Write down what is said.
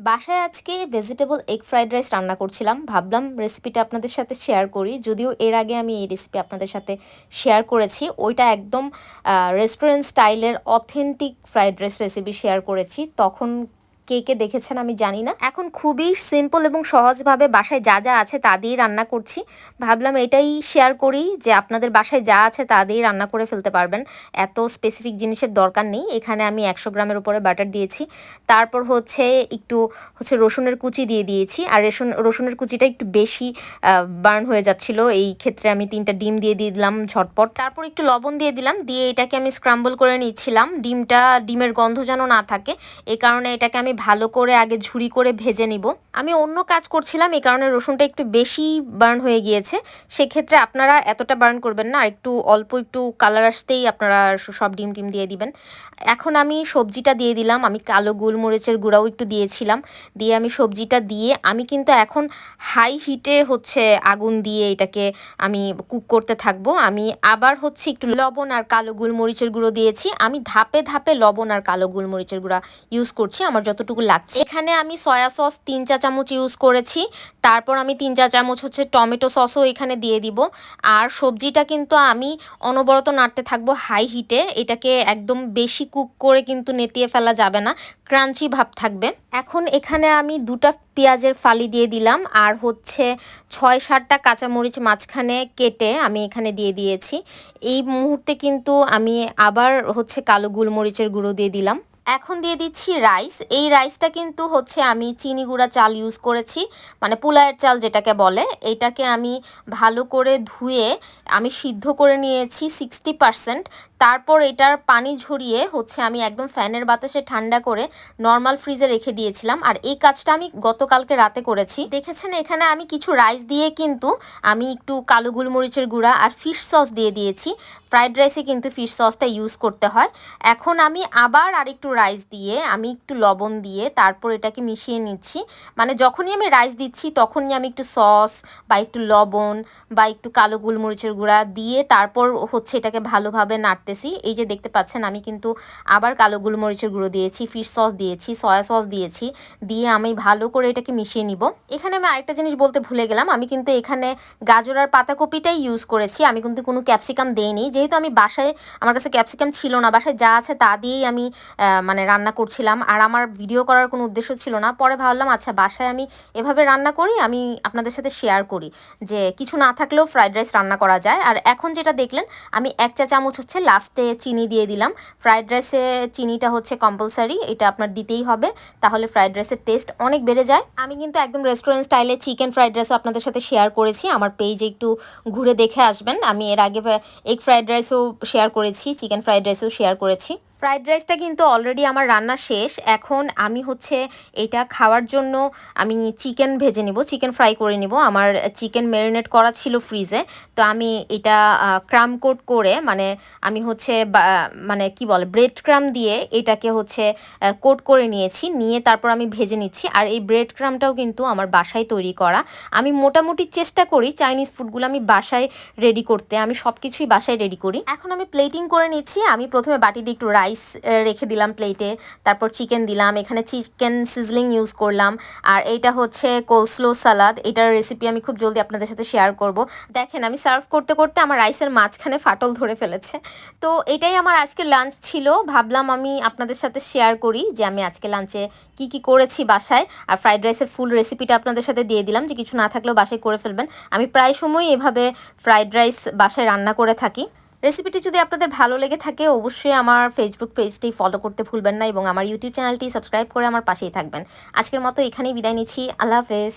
বাসায় আজকে vegetable egg fried rice রান্না করছিলাম। ভাবলাম রেসিপিটা আপনাদের সাথে শেয়ার করি। যদিও এর আগে আমি এই রেসিপি আপনাদের সাথে শেয়ার করেছি। ওইটা একদম রেস্টুরেন্ট স্টাইলের authentic fried rice recipe share করেছি। তখন কে কে দেখেছেন আমি জানি না। এখন খুবই সিম্পল এবং সহজভাবে বাসায় যা যা আছে তা দিয়েই রান্না করছি। ভাবলাম এটাই শেয়ার করি যে আপনাদের বাসায় যা আছে তা দিয়েই রান্না করে ফেলতে পারবেন। এত স্পেসিফিক জিনিসের দরকার নেই। এখানে আমি একশো গ্রামের উপরে বাটার দিয়েছি। তারপর হচ্ছে একটু হচ্ছে রসুনের কুচি দিয়ে দিয়েছি। আর রসুন রসুনের কুচিটা একটু বেশি বার্ন হয়ে যাচ্ছিল। এই ক্ষেত্রে আমি তিনটা ডিম দিয়ে দিয়ে দিলাম ঝটপট। তারপর একটু লবণ দিয়ে দিলাম। দিয়ে এটাকে আমি স্ক্রাম্বল করে নিচ্ছিলাম। ডিমটা, ডিমের গন্ধ যেন না থাকে। এ কারণে এটাকে আমি ভালো করে আগে ঝুড়ি করে ভেজে নিব। আমি অন্য কাজ করছিলাম, এই কারণে রসুনটা একটু বেশি বার্ন হয়ে গিয়েছে। সেক্ষেত্রে আপনারা এতটা বার্ন করবেন না, একটু অল্প একটু কালার আসতেই আপনারা সব ডিম টিম দিয়ে দিবেন। এখন আমি সবজিটা দিয়ে দিলাম, আমি কালো গোলমরিচের গুঁড়াও একটু দিয়েছিলাম। দিয়ে আমি সবজিটা দিয়ে, আমি কিন্তু এখন হাই হিটে হচ্ছে আগুন দিয়ে এটাকে আমি কুক করতে থাকব। আমি আবার হচ্ছে একটু লবণ আর কালো গোলমরিচের গুঁড়ো দিয়েছি। আমি ধাপে ধাপে লবণ আর কালো গোলমরিচের গুঁড়া ইউজ করছি, আমার যতটুকু লাগছে। এখানে আমি সয়া সস তিন চা চামচ ইউজ করেছি। তারপর আমি তিন চা চামচ হচ্ছে টমেটো সসও এখানে দিয়ে দিব। আর সবজিটা কিন্তু আমি অনবরত নাড়তে থাকব হাই হিটে এটাকে একদম বেশি কুক করে কিন্তু নেতিয়ে ফেলা যাবে না। ক্রাঞ্চি ভাব থাকবে। এখন এখানে আমি দুটা পেঁয়াজের ফালি দিয়ে দিলাম। আর হচ্ছে ছয় সাতটা কাঁচামরিচ মাঝখানে কেটে আমি এখানে দিয়ে দিয়েছি। এই মুহূর্তে কিন্তু আমি আবার হচ্ছে কালো গোলমরিচের গুঁড়ো দিয়ে দিলাম। এখন দিয়ে দিচ্ছি রাইস এই রাইসটা কিন্তু হচ্ছে আমি চিনি গুঁড়া চাল ইউজ করেছি মানে পোলায়ের চাল যেটাকে বলে। এটাকে আমি ভালো করে ধুয়ে আমি সিদ্ধ করে নিয়েছি সিক্সটি পারসেন্ট তারপর এটার পানি ঝরিয়ে হচ্ছে আমি একদম ফ্যানের বাতাসে ঠান্ডা করে নর্মাল ফ্রিজে রেখে দিয়েছিলাম। আর এই কাজটা আমি গতকালকে রাতে করেছি। দেখেছেন এখানে আমি কিছু রাইস দিয়ে কিন্তু আমি একটু কালো গোলমরিচের গুঁড়া আর ফিশ সস দিয়ে দিয়েছি। ফ্রাইড রাইসে কিন্তু ফিশ সসটা ইউজ করতে হয়। এখন আমি আবার আরেকটু রাইস দিয়ে, আমি একটু লবণ দিয়ে তারপর এটাকে মিশিয়ে নিচ্ছি। মানে যখনই আমি রাইস দিচ্ছি, তখনই আমি একটু সস বা একটু লবণ বা একটু কালো গোলমরিচের গুঁড়া দিয়ে তারপর হচ্ছে এটাকে ভালোভাবে নাড়তেছি। এই যে দেখতে পাচ্ছেন, আমি কিন্তু আবার কালো গোলমরিচের গুঁড়ো দিয়েছি ফিশ সস দিয়েছি সয়া সস দিয়েছি, দিয়ে আমি ভালো করে এটাকে মিশিয়ে নিব। এখানে আমি আরেকটা জিনিস বলতে ভুলে গেলাম, আমি কিন্তু এখানে গাজর আর পাতাকপিটাই ইউজ করেছি। আমি কিন্তু কোনো ক্যাপসিকাম দেইনি। যেহেতু আমি বাসায়, আমার কাছে ক্যাপসিকাম ছিল না, বাসায় যা আছে তা দিয়েই আমি মানে রান্না করছিলাম। আর আমার ভিডিও করার কোনো উদ্দেশ্য ছিল না। পরে ভাবলাম আচ্ছা বাসায় আমি এভাবে রান্না করি, আমি আপনাদের সাথে শেয়ার করি যে কিছু না থাকলেও ফ্রাইড রাইস রান্না করা যায়। আর এখন যেটা দেখলেন, আমি এক চা চামচ হচ্ছে লাস্টে চিনি দিয়ে দিলাম। ফ্রাইড রাইসে চিনিটা হচ্ছে কম্পালসারি এটা আপনার দিতেই হবে। তাহলে ফ্রাইড রাইসের টেস্ট অনেক বেড়ে যায়। আমি কিন্তু একদম রেস্টুরেন্ট স্টাইলে চিকেন ফ্রাইড রাইসও আপনাদের সাথে শেয়ার করেছি। আমার পেজে একটু ঘুরে দেখে আসবেন। আমি এর আগে এগ ফ্রাইড রাইসও শেয়ার করেছি চিকেন ফ্রাইড রাইসও শেয়ার করেছি। ফ্রাইড রাইসটা কিন্তু অলরেডি আমার রান্না শেষ। এখন আমি হচ্ছে এটা খাওয়ার জন্য আমি চিকেন ভেজে নিব চিকেন ফ্রাই করে নিব। আমার চিকেন ম্যারিনেট করা ছিল ফ্রিজে তো আমি এটা ক্রাম কোট করে মানে আমি হচ্ছে মানে কি বলে ব্রেড ক্রাম দিয়ে এটাকে হচ্ছে কোট করে নিয়েছি। নিয়ে তারপর আমি ভেজে নিচ্ছি। আর এই ব্রেড ক্রামটাও কিন্তু আমার বাসায় তৈরি করা। আমি মোটামুটি চেষ্টা করি চাইনিজ ফুডগুলো আমি বাসায় রেডি করতে। আমি সব কিছুই বাসায় রেডি করি। এখন আমি প্লেটিং করে নিচ্ছি। আমি প্রথমে বাটি দিয়ে একটু রাইস রেখে দিলাম প্লেটে তারপর চিকেন দিলাম। এখানে চিকেন সিজলিং ইউজ করলাম। আর এইটা হচ্ছে কোলস্লো সালাদ এটার রেসিপি আমি খুব জলদি আপনাদের সাথে শেয়ার করব। দেখেন, আমি সার্ভ করতে করতে আমার রাইসের মাঝখানে ফাটল ধরে ফেলেছে। তো এটাই আমার আজকে লাঞ্চ ছিল। ভাবলাম আমি আপনাদের সাথে শেয়ার করি যে আমি আজকে লাঞ্চে কি কি করেছি বাসায়। আর ফ্রাইড রাইসের ফুল রেসিপিটা আপনাদের সাথে দিয়ে দিলাম যে কিছু না থাকলেও বাসায় করে ফেলবেন। আমি প্রায় সময় এভাবে ফ্রাইড রাইস বাসায় রান্না করে থাকি। রেসিপিটি যদি আপনাদের ভালো লেগে থাকে, অবশ্যই আমার ফেসবুক পেজটি ফলো করতে ভুলবেন না এবং আমার ইউটিউব চ্যানেলটি সাবস্ক্রাইব করে আমার পাশেই থাকবেন। আজকের মতো এখানেই বিদায় নিচ্ছি। আল্লাহ হাফেজ।